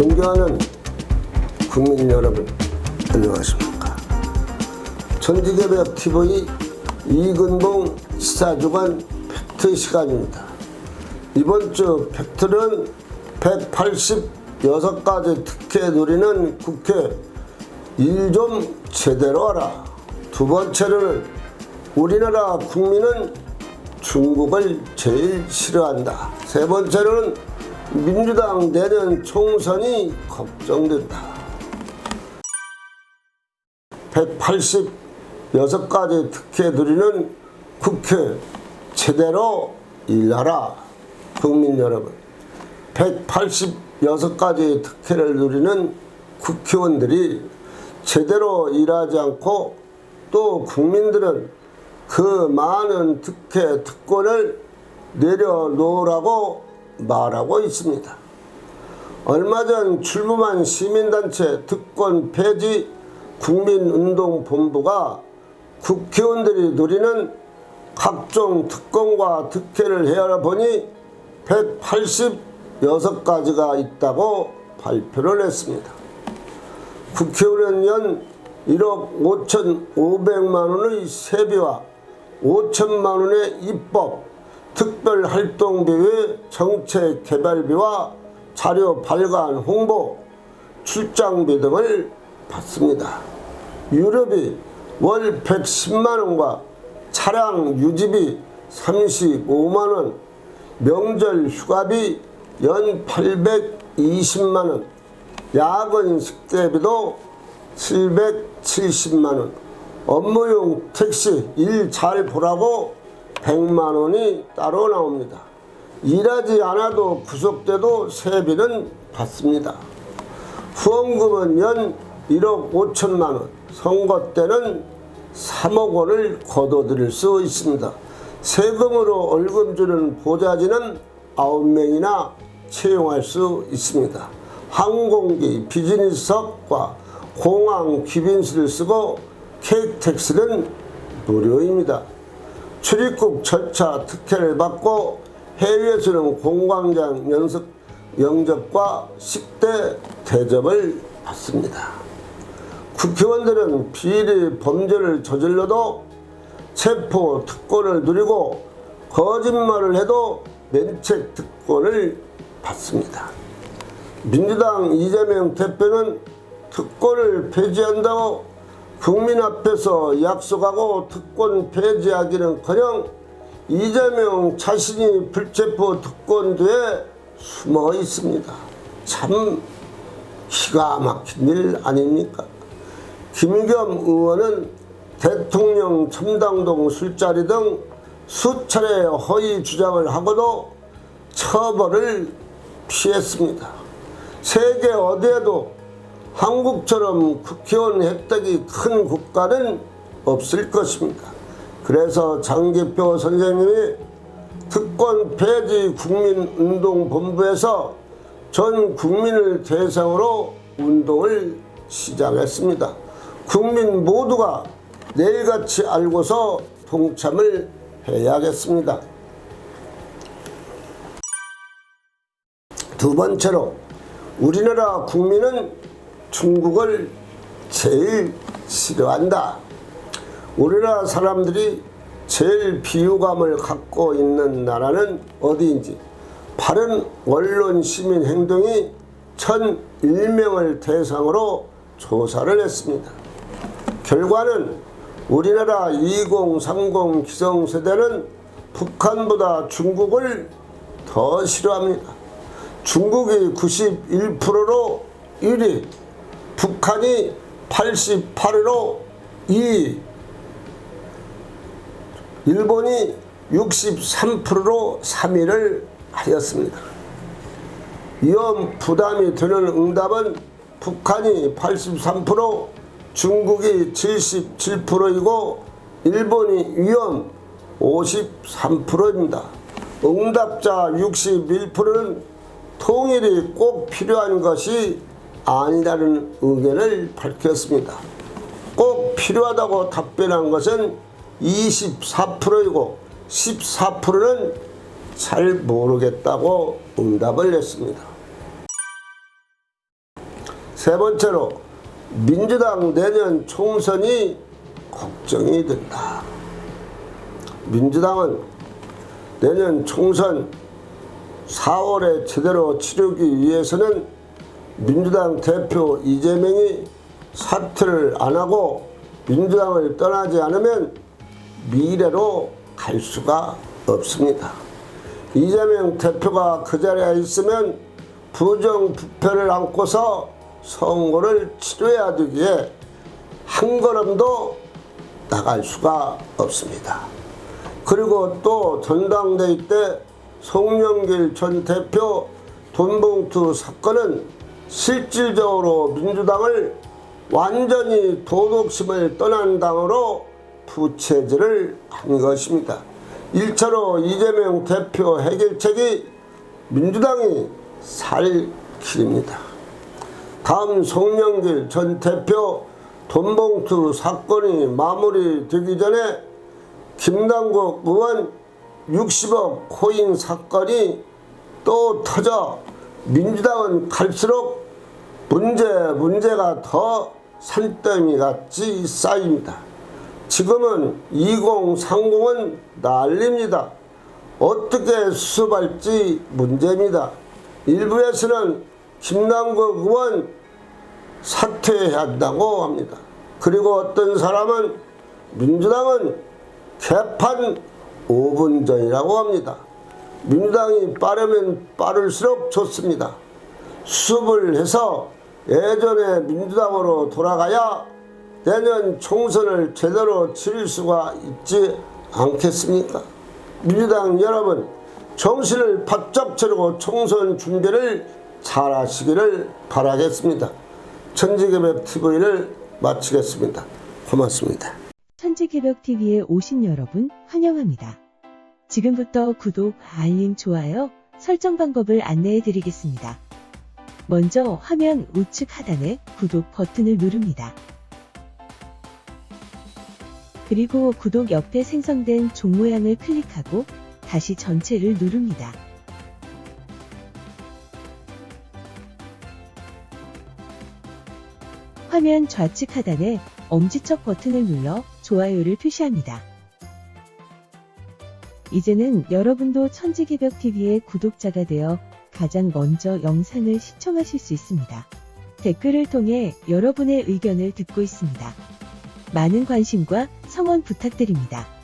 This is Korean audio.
존경하는 국민 여러분, 안녕하십니까. 전지개벽 TV 이근봉 시사주간 팩트 시간입니다. 이번 주 팩트는 186가지 특혜 누리는 국회 일 좀 제대로 하라. 두 번째로는 우리나라 국민은 중국을 제일 싫어한다. 세 번째로는 민주당 내년 총선이 걱정된다. 186가지 특혜 누리는 국회 제대로 일하라. 국민 여러분. 186가지 특혜를 누리는 국회의원들이 제대로 일하지 않고 또 국민들은 그 많은 특혜 특권을 내려놓으라고 말하고 있습니다. 얼마 전 출범한 시민단체 특권 폐지 국민운동본부가 국회의원들이 누리는 각종 특권과 특혜를 헤아려 보니 186가지가 있다고 발표를 했습니다. 국회의원은 연 1억 5,500만 원의 세비와 5천만 원의 입법, 특별활동비 외 정책 개발비와 자료 발간, 홍보, 출장비 등을 받습니다. 유료비 월 110만 원과 차량 유지비 35만 원, 명절 휴가비 연 820만 원, 야근 식대비도 770만 원, 업무용 택시 일 잘 보라고 100만 원이 따로 나옵니다. 일하지 않아도 구속돼도 세비는 받습니다. 후원금은 연 1억 5천만 원, 선거 때는 3억 원을 거둬들일 수 있습니다. 세금으로 월급 주는 보좌진은 9명이나 채용할 수 있습니다. 항공기 비즈니스석과 공항 귀빈실을 쓰고 케이크택스는 무료입니다. 출입국 절차 특혜를 받고 해외에서는 공광장 연습 영접과 식대 대접을 받습니다. 국회의원들은 비리 범죄를 저질러도 체포 특권을 누리고 거짓말을 해도 면책 특권을 받습니다. 민주당 이재명 대표는 특권을 폐지한다고 국민 앞에서 약속하고 특권 폐지하기는커녕 이재명 자신이 불체포 특권 뒤에 숨어 있습니다. 참 기가 막힌 일 아닙니까? 김겸 의원은 대통령 첨당동 술자리 등 수차례 허위 주장을 하고도 처벌을 피했습니다. 세계 어디에도 한국처럼 국회의원 혜택이 큰 국가는 없을 것입니다. 그래서 장기표 선생님이 특권 폐지 국민운동본부에서 전 국민을 대상으로 운동을 시작했습니다. 국민 모두가 내일같이 알고서 동참을 해야겠습니다. 두 번째로 우리나라 국민은 중국을 제일 싫어한다. 우리나라 사람들이 제일 비유감을 갖고 있는 나라는 어디인지 바른 언론 시민 행동이 1001명을 대상으로 조사를 했습니다. 결과는 우리나라 2030 기성세대는 북한보다 중국을 더 싫어합니다. 중국이 91%로 1위, 북한이 88으로 2위, 일본이 63%로 3위를 하였습니다. 위험 부담이 되는 응답은 북한이 83%, 중국이 77%이고 일본이 위험 53%입니다. 응답자 61%는 통일이 꼭 필요한 것이 아니라는 의견을 밝혔습니다. 꼭 필요하다고 답변한 것은 24%이고 14%는 잘 모르겠다고 응답을 했습니다. 세 번째로 민주당 내년 총선이 걱정이 된다. 민주당은 내년 총선 4월에 제대로 치르기 위해서는 민주당 대표 이재명이 사퇴를 안 하고 민주당을 떠나지 않으면 미래로 갈 수가 없습니다. 이재명 대표가 그 자리에 있으면 부정부패를 안고서 선거를 치러야 되기에 한 걸음도 나갈 수가 없습니다. 그리고 또 전당대회 때 송영길 전 대표 돈봉투 사건은 실질적으로 민주당을 완전히 도덕심을 떠난 당으로 부채질을 한 것입니다. 1차로 이재명 대표 해결책이 민주당이 살 길입니다. 다음 송영길 전 대표 돈봉투 사건이 마무리되기 전에 김남국 의원 60억 코인 사건이 또 터져 민주당은 갈수록 문제 문제가 더 산더미 같이 쌓입니다. 지금은 2030은 난립니다. 어떻게 수습할지 문제입니다. 일부에서는 김남국 의원 사퇴해야 한다고 합니다. 그리고 어떤 사람은 민주당은 개판 5분 전이라고 합니다. 민주당이 빠르면 빠를수록 좋습니다. 수습을 해서 예전의 민주당으로 돌아가야 내년 총선을 제대로 치를 수가 있지 않겠습니까? 민주당 여러분 정신을 바짝 차리고 총선 준비를 잘 하시기를 바라겠습니다. 천지개벽 TV를 마치겠습니다. 고맙습니다. 천지개벽TV에 오신 여러분 환영합니다. 지금부터 구독, 알림, 좋아요, 설정 방법을 안내해 드리겠습니다. 먼저 화면 우측 하단에 구독 버튼을 누릅니다. 그리고 구독 옆에 생성된 종 모양을 클릭하고 다시 전체를 누릅니다. 화면 좌측 하단에 엄지척 버튼을 눌러 좋아요를 표시합니다. 이제는 여러분도 천지개벽TV의 구독자가 되어 가장 먼저 영상을 시청하실 수 있습니다. 댓글을 통해 여러분의 의견을 듣고 있습니다. 많은 관심과 성원 부탁드립니다.